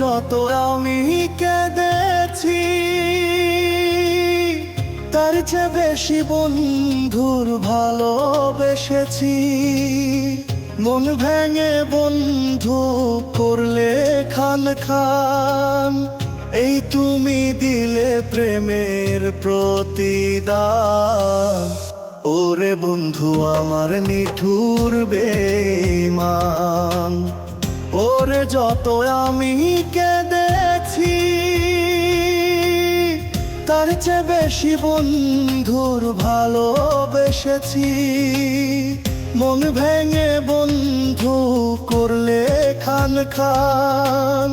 যত আমি কেঁদেছি, তার চেয়ে বেশি বন্ধুর ভালোবেসেছি। মন ভেঙে বন্ধু করলে খান খান, এই তুমি দিলে প্রেমের প্রতিদান। ওরে বন্ধু, আমার নিঠুর বেমান ওরে যত আমি কেঁদেছি, তার চেয়ে বেশি বন্ধুর ভালোবেসেছি। মন ভেঙে বন্ধু করলে খান খান,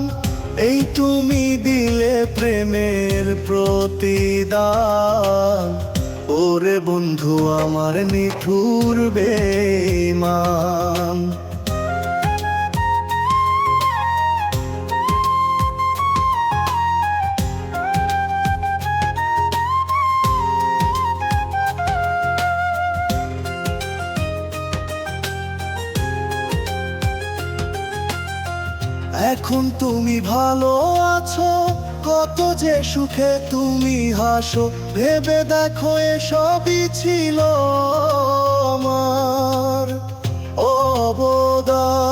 এই তুমি দিলে প্রেমের প্রতিদান। ওরে বন্ধু আমার নিঠুর বেমান এখন তুমি ভালো আছো? কত যে সুখে তুমি হাসো? ভেবে দেখো, এসবই ছিল আমার অবদান।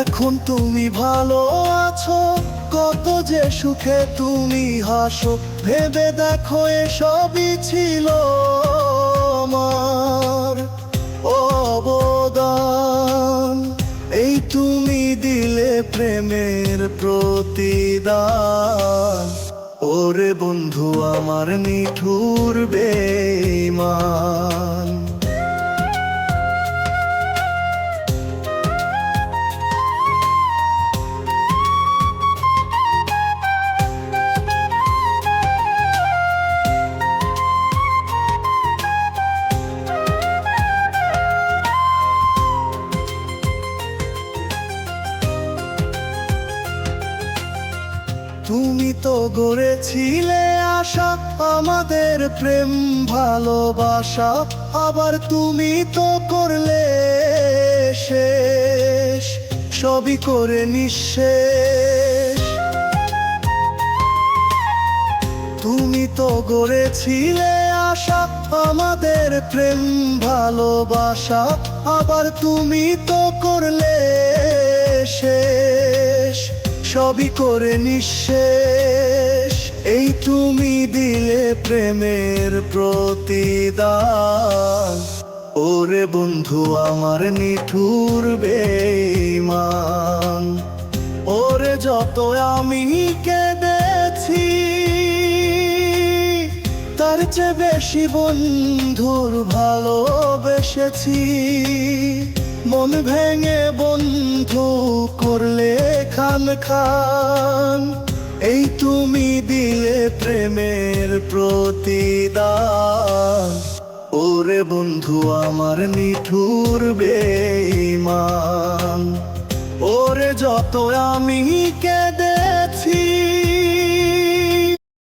এখন তুমি ভালো আছো? কত যে সুখে তুমি হাসো? ভেবে দেখো, এসবই ছিল আমার। তুমি দিলে প্রেমের প্রতিদান। ওরে বন্ধু আমার নিঠুর বেমান তুমি তো গড়েছিলে আশা, আমাদের প্রেম, ভালোবাসা, আবার তুমি তো করলে শেষ, সবই করে নিঃশেষ। তুমি তো গড়েছিলে আশা, আমাদের প্রেম, ভালোবাসা, আবার তুমি তো করলে সবই করে নিঃশেষ। এই তুমি দিলে প্রেমের প্রতিদান। ওরে বন্ধু, আমার নিঠুর বেমান ওরে যত আমি কেঁদেছি, তার চেয়ে বেশি বন্ধুর ভালোবেসেছি। মন ভেঙে বন্ধু করলে খান খান। এই তুমি দিলে প্রেমের প্রতিদান। ওরে বন্ধু, আমার নিঠুর বেমান ওরে যত আমি কেঁদেছি